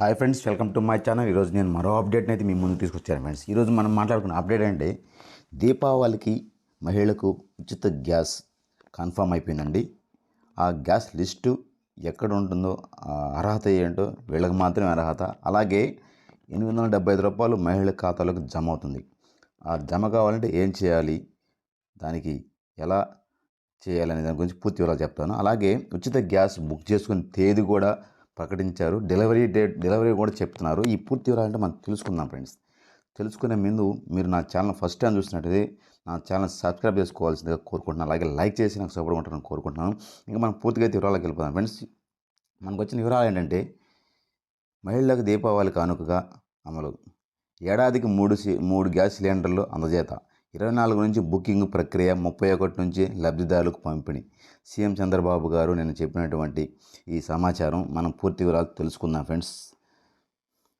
Hi friends welcome to my channel. ఈరోజు నేను మరో అప్డేట్ని అయితే మీ ముందు తీసుకొచ్చాను ఫ్రెండ్స్. ఈరోజు మనం మాట్లాడుకున్న అప్డేట్ అంటే దీపావళికి మహిళలకు ఉచిత గ్యాస్ కన్ఫర్మ్ అయిపోయిందండి. ఆ గ్యాస్ లిస్టు ఎక్కడ ఉంటుందో అర్హత ఏంటో వీళ్ళకి మాత్రమే అర్హత. అలాగే ఎనిమిది వందల డెబ్బై ఐదు రూపాయలు మహిళల ఖాతాలోకి జమ అవుతుంది. ఆ జమ కావాలంటే ఏం చేయాలి? దానికి ఎలా చేయాలనే దాని గురించి పూర్తి వివరాలు చెప్తాను. అలాగే ఉచిత గ్యాస్ బుక్ చేసుకునే తేదీ కూడా ప్రకటించారు. డెలివరీ డేట్ డెలివరీ కూడా చెప్తున్నారు. ఈ పూర్తి వివరాలంటే మనం తెలుసుకుందాం ఫ్రెండ్స్. తెలుసుకునే ముందు మీరు నా ఛానల్ ఫస్ట్ టైం చూసినట్టయితే నా ఛానల్ సబ్స్క్రైబ్ చేసుకోవాల్సిందిగా కోరుకుంటున్నాను. అలాగే లైక్ చేసి నాకు సపోర్ట్ ఉంటారని కోరుకుంటున్నాను. ఇంకా మనం పూర్తిగా అయితే వివరాలకు వెళ్ళిపోదాం. ఫ్రెండ్స్ మనకు వచ్చిన వివరాలు ఏంటంటే మహిళలకు దీపావళి కానుకగా అమలు. ఏడాదికి మూడు సి- మూడు గ్యాస్ సిలిండర్లు అందజేత. ఇరవై నాలుగు నుంచి బుకింగ్ ప్రక్రియ ముప్పై ఒకటి నుంచి లబ్ధిదారులకు పంపిణీ. సీఎం చంద్రబాబు గారు నేను చెప్పినటువంటి ఈ సమాచారం మనం పూర్తి వివరాలు తెలుసుకుందాం ఫ్రెండ్స్.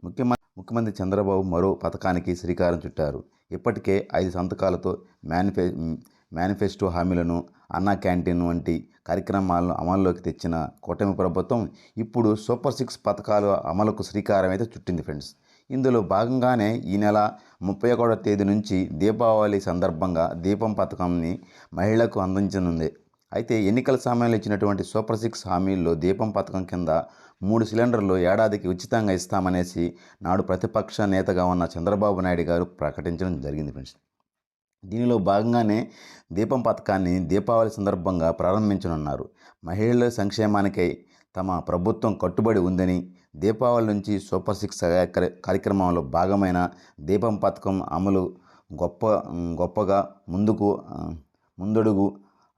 ముఖ్యమంత్రి ముఖ్యమంత్రి చంద్రబాబు మరో పథకానికి శ్రీకారం చుట్టారు. ఇప్పటికే ఐదు సంతకాలతో మేనిఫె మేనిఫెస్టో హామీలను అన్నా క్యాంటీన్ వంటి కార్యక్రమాలను అమల్లోకి తెచ్చిన కూటమి ప్రభుత్వం ఇప్పుడు సూపర్ సిక్స్ పథకాలు అమలుకు శ్రీకారం అయితే చుట్టింది ఫ్రెండ్స్. ఇందులో భాగంగానే ఈ నెల ముప్పై ఒకటో తేదీ నుంచి దీపావళి సందర్భంగా దీపం పథకంని మహిళలకు అందించనుంది. అయితే ఎన్నికల సమయంలో ఇచ్చినటువంటి సూపర్ సిక్స్ హామీల్లో దీపం పథకం కింద మూడు సిలిండర్లు ఏడాదికి ఉచితంగా ఇస్తామనేసి నాడు ప్రతిపక్ష నేతగా ఉన్న చంద్రబాబు నాయుడు గారు ప్రకటించడం జరిగింది ఫ్రెండ్స్. దీనిలో భాగంగానే దీపం పథకాన్ని దీపావళి సందర్భంగా ప్రారంభించనున్నారు. మహిళల సంక్షేమానికై తమ ప్రభుత్వం కట్టుబడి ఉందని దీపావళి నుంచి సూపర్ సిక్స్ కార్య- కార్యక్రమంలో భాగమైన దీపం పథకం అమలు గొప్ప గొప్పగా ముందుకు ముందడుగు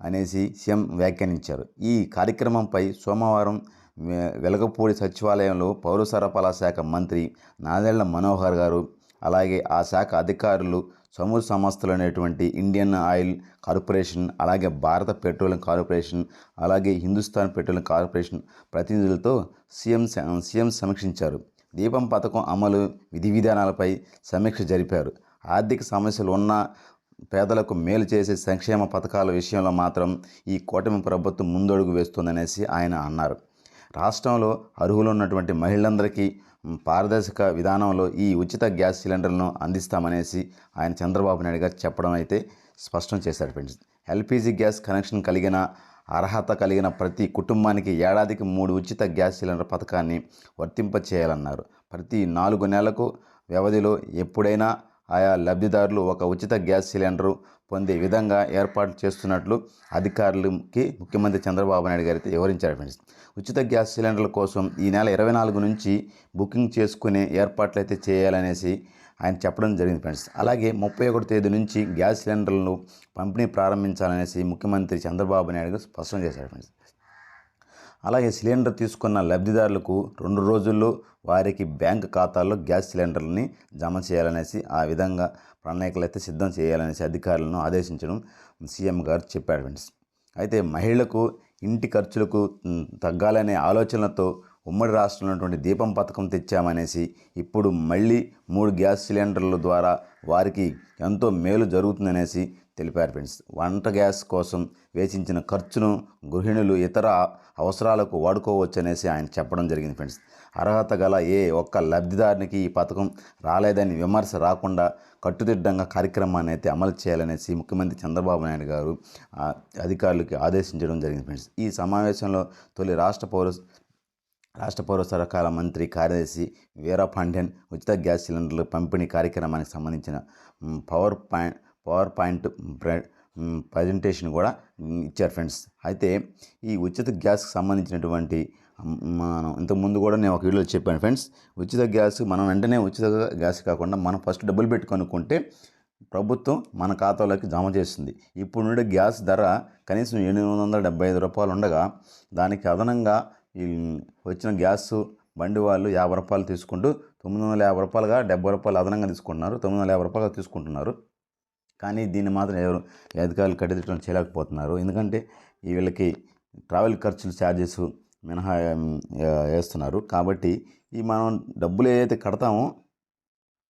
అనేసి సీఎం వ్యాఖ్యానించారు. ఈ కార్యక్రమంపై సోమవారం వె- వెలగపూడి సచివాలయంలో పౌర సరఫరా శాఖ మంత్రి నాదెళ్ళ మనోహర్ గారు అలాగే ఆ శాఖ అధికారులు సమూహ సంస్థలు అనేటువంటి ఇండియన్ ఆయిల్ కార్పొరేషన్ అలాగే భారత పెట్రోలియం కార్పొరేషన్ అలాగే హిందుస్థాన్ పెట్రోలియం కార్పొరేషన్ ప్రతినిధులతో సీఎం సీఎం సమీక్షించారు. దీపం పథకం అమలు విధి విధానాలపై సమీక్ష జరిపారు. ఆర్థిక సమస్యలు ఉన్న పేదలకు మేలు చేసే సంక్షేమ పథకాల విషయంలో మాత్రం ఈ కూటమి ప్రభుత్వం ముందడుగు వేస్తుందనేసి ఆయన అన్నారు. రాష్ట్రంలో అర్హులు ఉన్నటువంటి మహిళలందరికీ పారదర్శక విధానంలో ఈ ఉచిత గ్యాస్ సిలిండర్లను అందిస్తామనేసి ఆయన చంద్రబాబు నాయుడు గారు చెప్పడం అయితే స్పష్టం చేశారు ఫ్రెండ్స్. ఎల్పిజి గ్యాస్ కనెక్షన్ కలిగిన అర్హత కలిగిన ప్రతి కుటుంబానికి ఏడాదికి మూడు ఉచిత గ్యాస్ సిలిండర్ పథకాన్ని వర్తింపచేయాలన్నారు ప్రతి నాలుగు నెలలకు వ్యవధిలో ఎప్పుడైనా ఆయా లబ్ధిదారులు ఒక ఉచిత గ్యాస్ సిలిండర్ పొందే విధంగా ఏర్పాట్లు చేస్తున్నట్లు అధికారులకి ముఖ్యమంత్రి చంద్రబాబు నాయుడు గారు అయితే వివరించారు ఫ్రెండ్స్. ఉచిత గ్యాస్ సిలిండర్ల కోసం ఈ నెల ఇరవై నాలుగు నుంచి బుకింగ్ చేసుకునే ఏర్పాట్లు అయితే చేయాలనేసి ఆయన చెప్పడం జరిగింది ఫ్రెండ్స్. అలాగే ముప్పై ఒకటి తేదీ నుంచి గ్యాస్ సిలిండర్లను పంపిణీ ప్రారంభించాలనేసి ముఖ్యమంత్రి చంద్రబాబు నాయుడు గారు స్పష్టం చేశారు ఫ్రెండ్స్. అలాగే సిలిండర్ తీసుకున్న లబ్ధిదారులకు రెండు రోజుల్లో వారికి బ్యాంక్ ఖాతాల్లో గ్యాస్ సిలిండర్లని జమ చేయాలనేసి ఆ విధంగా ప్రణాళికలు అయితే సిద్ధం చేయాలనేసి అధికారులను ఆదేశించడం సీఎం గారు చెప్పారు ఫ్రెండ్స్. అయితే మహిళలకు ఇంటి ఖర్చులకు తగ్గాలనే ఆలోచనలతో ఉమ్మడి రాష్ట్రంలో ఉన్నటువంటి దీపం పథకం తెచ్చామనేసి ఇప్పుడు మళ్ళీ మూడు గ్యాస్ సిలిండర్ల ద్వారా వారికి ఎంతో మేలు జరుగుతుందనేసి తెలిపారు ఫ్రెండ్స్. వంట గ్యాస్ కోసం వేచించిన ఖర్చును గృహిణులు ఇతర అవసరాలకు వాడుకోవచ్చనేసి ఆయన చెప్పడం జరిగింది ఫ్రెండ్స్. అర్హత గల ఏ ఒక్క లబ్ధిదారునికి ఈ పథకం రాలేదని విమర్శ రాకుండా కట్టుదిడ్డంగా కార్యక్రమాన్ని అయితే అమలు చేయాలనేసి ముఖ్యమంత్రి చంద్రబాబు నాయుడు గారు అధికారులకి ఆదేశించడం జరిగింది ఫ్రెండ్స్. ఈ సమావేశంలో తొలి రాష్ట్ర పౌర రాష్ట్ర పౌర సరకాల మంత్రి కార్యదర్శి వీరా పాండ్యన్ ఉచిత గ్యాస్ సిలిండర్ల పంపిణీ కార్యక్రమానికి సంబంధించిన power point power point presentation కూడా ఇచ్చారు ఫ్రెండ్స్. అయితే ఈ ఉచిత గ్యాస్కి సంబంధించినటువంటి మనం ఇంతకుముందు కూడా నేను ఒక వీడియోలో చెప్పాను ఫ్రెండ్స్ ఉచిత గ్యాస్ మనం వెంటనే ఉచిత గ్యాస్ కాకుండా మనం ఫస్ట్ డబ్బులు పెట్టి కొనుక్కుంటే ప్రభుత్వం మన ఖాతాలోకి జమ చేస్తుంది. ఇప్పుడు నుండి గ్యాస్ ధర కనీసం ఎనిమిది వందల డెబ్బై ఐదు రూపాయలు ఉండగా దానికి అదనంగా ఈ వచ్చిన గ్యాస్ బండి వాళ్ళు యాభై రూపాయలు తీసుకుంటూ తొమ్మిది వందల యాభై రూపాయలుగా డెబ్బై రూపాయలు అదనంగా తీసుకుంటున్నారు. తొమ్మిది వందల యాభై రూపాయలుగా తీసుకుంటున్నారు. కానీ దీన్ని మాత్రం ఎవరు అధికారులు కట్టిదిట్టం చేయలేకపోతున్నారు. ఎందుకంటే వీళ్ళకి ట్రావెల్ ఖర్చులు ఛార్జెస్ మినహా వేస్తున్నారు. కాబట్టి ఈ మనం డబ్బులు ఏదైతే కడతామో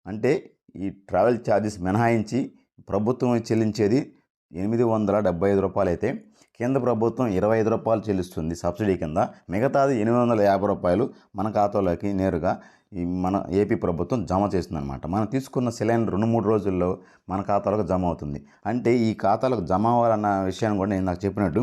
అంటే ఈ ట్రావెల్ ఛార్జెస్ మినహాయించి ప్రభుత్వం చెల్లించేది ఎనిమిది వందల డెబ్బై ఐదు రూపాయలు అయితే కేంద్ర ప్రభుత్వం ఇరవై ఐదు రూపాయలు చెల్లిస్తుంది సబ్సిడీ కింద. మిగతాది ఎనిమిది వందల యాభై రూపాయలు మన ఖాతాలోకి నేరుగా ఈ మన ఏపీ ప్రభుత్వం జమ చేస్తుందన్నమాట. మనం తీసుకున్న సెలైన్ రెండు మూడు రోజుల్లో మన ఖాతాలకు జమ అవుతుంది. అంటే ఈ ఖాతాలకు జమ అవ్వాలన్న విషయాన్ని కూడా నేను నాకు చెప్పినట్టు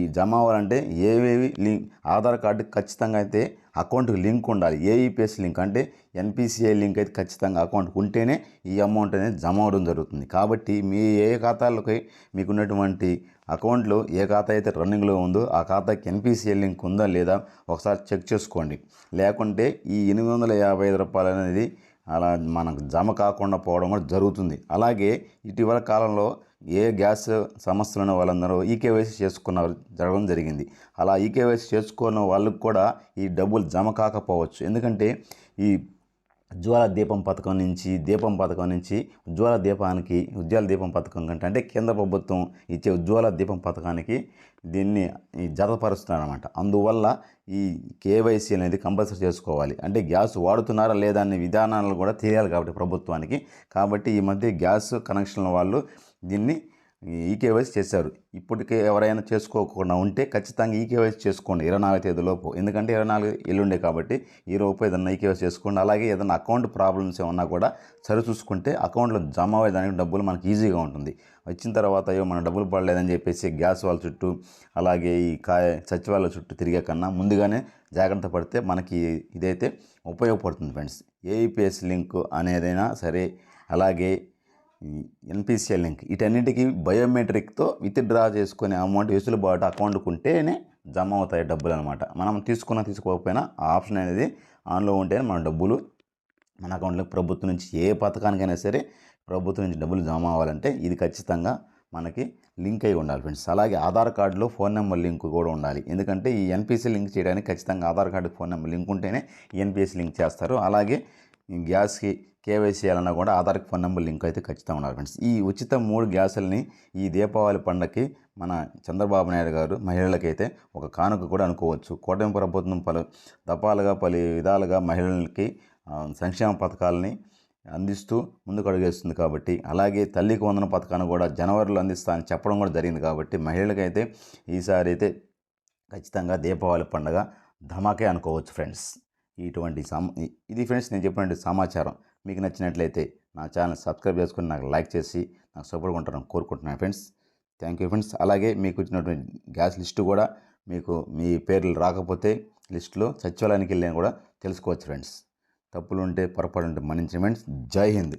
ఈ జమ అవ్వాలంటే ఏవేవి లింక్ ఆధార్ కార్డు ఖచ్చితంగా అయితే అకౌంట్కి లింక్ ఉండాలి. ఏఈపిఎస్ లింక్ అంటే ఎన్పిసిఐ లింక్ అయితే ఖచ్చితంగా అకౌంట్కి ఉంటేనే ఈ అమౌంట్ అనేది జమ అవడం జరుగుతుంది. కాబట్టి మీ ఏ ఖాతాలకి మీకున్నటువంటి అకౌంట్లో ఏ ఖాతా అయితే రన్నింగ్లో ఉందో ఆ ఖాతాకి ఎన్పిసిఐ లింక్ ఉందా లేదా ఒకసారి చెక్ చేసుకోండి. లేకుంటే ఈ ఎనిమిది వందల యాభై ఐదు రూపాయలు అనేది అలా మనకు జమ కాకుండా పోవడం కూడా జరుగుతుంది. అలాగే ఇటీవల కాలంలో ఏ గ్యాస్ సమస్యలు ఉన్న వాళ్ళందరూ ఈకేవైసీ చేసుకున్న జరగడం జరిగింది. అలా ఈకేవైసీ చేసుకున్న వాళ్ళకు కూడా ఈ డబ్బులు జమ కాకపోవచ్చు. ఎందుకంటే ఈ ఉజ్వల దీపం పథకం నుంచి దీపం పథకం నుంచి ఉజ్వల దీపానికి ఉజ్వల దీపం పథకం కంటే అంటే కేంద్ర ప్రభుత్వం ఇచ్చే ఉజ్వల దీపం పథకానికి దీన్ని ఈ జతపరుస్తున్నారన్నమాట. అందువల్ల ఈ కేవైసీ అనేది కంపల్సరీ చేసుకోవాలి. అంటే గ్యాస్ వాడుతున్నారా లేదా అనే విధానాలు కూడా తెలియాలి కాబట్టి ప్రభుత్వానికి. కాబట్టి ఈ మధ్య గ్యాస్ కనెక్షన్ల వాళ్ళు దీన్ని ఈకేవైసీ చేశారు. ఇప్పటికే ఎవరైనా చేసుకోకుండా ఉంటే ఖచ్చితంగా ఈకేవైసీ చేసుకోండి ఇరవై నాలుగు తేదీలోపు ఎందుకంటే ఇరవై నాలుగు ఎల్లుండే కాబట్టి ఈ లోపు ఏదైనా ఈకేవైసీ చేసుకోండి. అలాగే ఏదైనా అకౌంట్ ప్రాబ్లమ్స్ ఏమన్నా కూడా సరి చూసుకుంటే అకౌంట్లో జమ అయ్యేదానికి డబ్బులు మనకి ఈజీగా ఉంటుంది. వచ్చిన తర్వాత అయ్యో మన డబ్బులు పడలేదని చెప్పేసి గ్యాస్ వాళ్ళ చుట్టూ అలాగే ఈ కాయ సచివాలయ చుట్టూ తిరిగే కన్నా ముందుగానే జాగ్రత్త పడితే మనకి ఇదైతే ఉపయోగపడుతుంది ఫ్రెండ్స్. ఏఈపిఎస్ లింక్ అనేదైనా సరే అలాగే ఎన్పిసిఎల్ లింక్ వీటన్నిటికీ బయోమెట్రిక్తో విత్డ్రా చేసుకునే అమౌంట్ వెసులుబాటు అకౌంట్కి ఉంటేనే జమ అవుతాయి డబ్బులు అనమాట మనం తీసుకున్న తీసుకోకపోయినా ఆ ఆప్షన్ అనేది ఆన్లో ఉంటేనే మన డబ్బులు మన అకౌంట్లోకి ప్రభుత్వం నుంచి ఏ పథకానికైనా సరే ప్రభుత్వం నుంచి డబ్బులు జమ అవ్వాలంటే ఇది ఖచ్చితంగా మనకి లింక్ అయి ఉండాలి ఫ్రెండ్స్. అలాగే ఆధార్ కార్డులో ఫోన్ నెంబర్ లింక్ కూడా ఉండాలి. ఎందుకంటే ఈ ఎన్పిసి లింక్ చేయడానికి ఖచ్చితంగా Aadhaar card phone number link ఉంటేనే ఎన్పిఎస్ లింక్ చేస్తారు. అలాగే గ్యాస్కి కేవైసీ చేయాలన్నా కూడా ఆధార్కి ఫోన్ నెంబర్ లింక్ అయితే ఖచ్చితంగా ఉన్నారు ఫ్రెండ్స్. ఈ ఉచిత మూడు గ్యాసులని ఈ దీపావళి పండగకి మన చంద్రబాబు నాయుడు గారు మహిళలకైతే ఒక కానుక కూడా అనుకోవచ్చు. కూటమి ప్రభుత్వం పలు దపాలుగా పలు విధాలుగా మహిళలకి సంక్షేమ పథకాలని అందిస్తూ ముందుకు అడుగేస్తుంది కాబట్టి అలాగే తల్లికి వందన పథకాన్ని కూడా జనవరిలో అందిస్తా అని చెప్పడం కూడా జరిగింది కాబట్టి మహిళలకైతే ఈసారి అయితే ఖచ్చితంగా దీపావళి పండుగ ధమాకే అనుకోవచ్చు ఫ్రెండ్స్. ఇటువంటి సమ ఇది ఫ్రెండ్స్ నేను చెప్పినటువంటి సమాచారం. మీకు నచ్చినట్లయితే నా ఛానల్ సబ్స్క్రైబ్ చేసుకుని నాకు లైక్ చేసి నాకు సపోర్ట్ ఉంటారని కోరుకుంటున్నాను ఫ్రెండ్స్. Thank you friends. అలాగే మీకు వచ్చినటువంటి గ్యాస్ లిస్టు కూడా మీకు మీ పేర్లు రాకపోతే లిస్టులో సచివాలయానికి వెళ్ళాను కూడా తెలుసుకోవచ్చు ఫ్రెండ్స్. తప్పులు ఉంటే పొరపాటు ఉంటే మన్నించండి ఫ్రెండ్స్. జై హింద్.